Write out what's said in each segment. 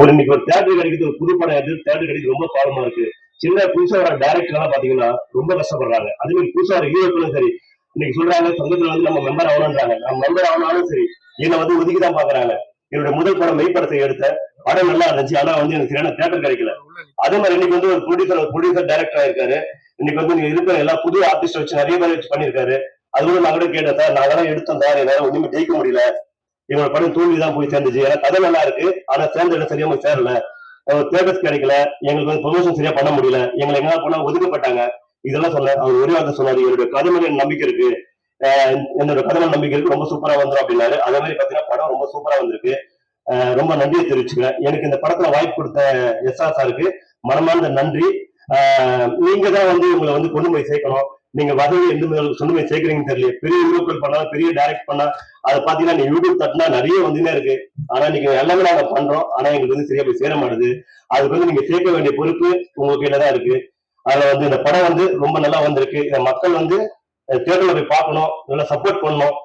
ஒரு இன்னைக்கு ஒரு தேட்டர் கிடைக்குது ஒரு புது படம் எது தேட்டர் கிடைக்குது ரொம்ப பாடமா இருக்கு. சின்ன புதுசா வர டேரக்டர் எல்லாம் பாத்தீங்கன்னா ரொம்ப கஷ்டப்படுறாங்க. அதே மாதிரி புதுசா வர ஹீரோக்களும் சரி இன்னைக்கு சொல்றாங்க சங்கத்துல வந்து நம்ம மெம்பர் ஆகணும்ன்றாங்க. நம்ம மெம்பர் ஆகணும்னாலும் சரி என்னை வந்து ஒதுக்கிதான் பாக்குறாங்க. என்னோட முதல் படம் மெய்ப்படத்தை எடுத்த படம் நல்லா இருந்துச்சு. ஆனா வந்து எனக்கு சரியான தேட்டர் கிடைக்கல. அதே மாதிரி இன்னைக்கு வந்து ஒரு ப்ரொடியூசர் ப்ரொடியூசர் டைரக்டர் ஆயிருக்காரு. இன்னைக்கு வந்து நீங்க இருக்கிற எல்லா புது ஆர்டிஸ்ட் வச்சு நிறைய பேர் வச்சு பண்ணிருக்காரு அது கூட நான் கூட கேட்டேன் சார் நான் அதெல்லாம் எடுத்தேன் சார். என்னால ஒண்ணுமே ஜெயிக்க முடியல. எங்களோட படம் தோல்விதான் போய் சேர்ந்துச்சு. ஏன்னா கதை நல்லா இருக்கு. ஆனா சேர்ந்த இடம் சரியா போய் சேரல. தேட்டர்ஸ் கிடைக்கல. எங்களுக்கு வந்து ப்ரொமோஷன் சரியா பண்ண முடியல. எங்களை எங்க போனா ஒதுக்கப்பட்டாங்க. இதெல்லாம் சொன்ன அவர் ஒரே வார்த்தை சொன்னாரு. என்னுடைய கதை மேல நம்பிக்கை இருக்கு. என்னோட கதை மேல நம்பிக்கை இருக்கு. ரொம்ப சூப்பரா வந்துடும் அப்படின்னாரு. அதே மாதிரி பாத்தீங்கன்னா படம் ரொம்ப சூப்பரா வந்திருக்கு. ரொம்ப நன்றியை தெரிவிச்சுக்கிறேன். எனக்கு இந்த படத்துல வாய்ப்பு கொடுத்த எஸ்ஆர் சாருக்கு மனமார்ந்த நன்றி. நீங்க தான் வந்து உங்களை வந்து கொண்டு போய் சேர்க்கணும். நீங்க வசதி எந்த சொந்தமே சேர்க்குறீங்கன்னு தெரியல பெரிய யூடியூப் பண்ணா பெரிய டைரக்ட் பண்ணா அதை பாத்தீங்கன்னா நீ யூடியூப் தட்டினா நிறைய வந்துனே இருக்கு. ஆனா நீங்க எல்லாமே நாங்க பண்றோம். ஆனா எங்களுக்கு வந்து சரியா போய் சேர மாட்டுது. அதுக்கு வந்து நீங்க சேர்க்க வேண்டிய பொறுப்பு உங்க கையில தான் இருக்கு. அதுல வந்து இந்த படம் வந்து ரொம்ப நல்லா வந்திருக்கு. இந்த மக்கள் வந்து தேட்டர்ல போய் பார்க்கணும். நல்லா சப்போர்ட் பண்ணணும்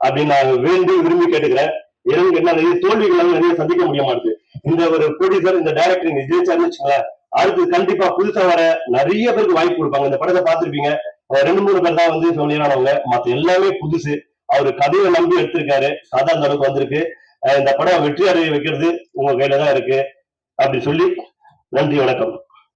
அப்படின்னு நான் வேண்டி விரும்பி கேட்டுக்கிறேன். எனக்கு என்ன நிறைய தோல்விகள் நிறைய சந்திக்க முடிய மாட்டுது. இந்த ஒரு ப்ரொடியூசர் இந்த டைரக்டர் நீங்க ஜெயிச்சாருன்னு வச்சுக்கோங்களேன் அடுத்து கண்டிப்பா புதுசா வர நிறைய பேருக்கு வாய்ப்பு கொடுப்பாங்க. இந்த படத்தை பார்த்துருப்பீங்க. ரெண்டு மூணு பேர் தான் வந்து சொல்லிடுறாங்க மத்த எல்லாமே புதுசு. அவரு கதையை நம்பி எடுத்திருக்காரு. கதை அந்த அளவுக்கு வந்திருக்கு. இந்த படம் வெற்றி அடைய வைக்கிறது உங்க கையில தான் இருக்கு. அப்படி சொல்லி நன்றி வணக்கம்.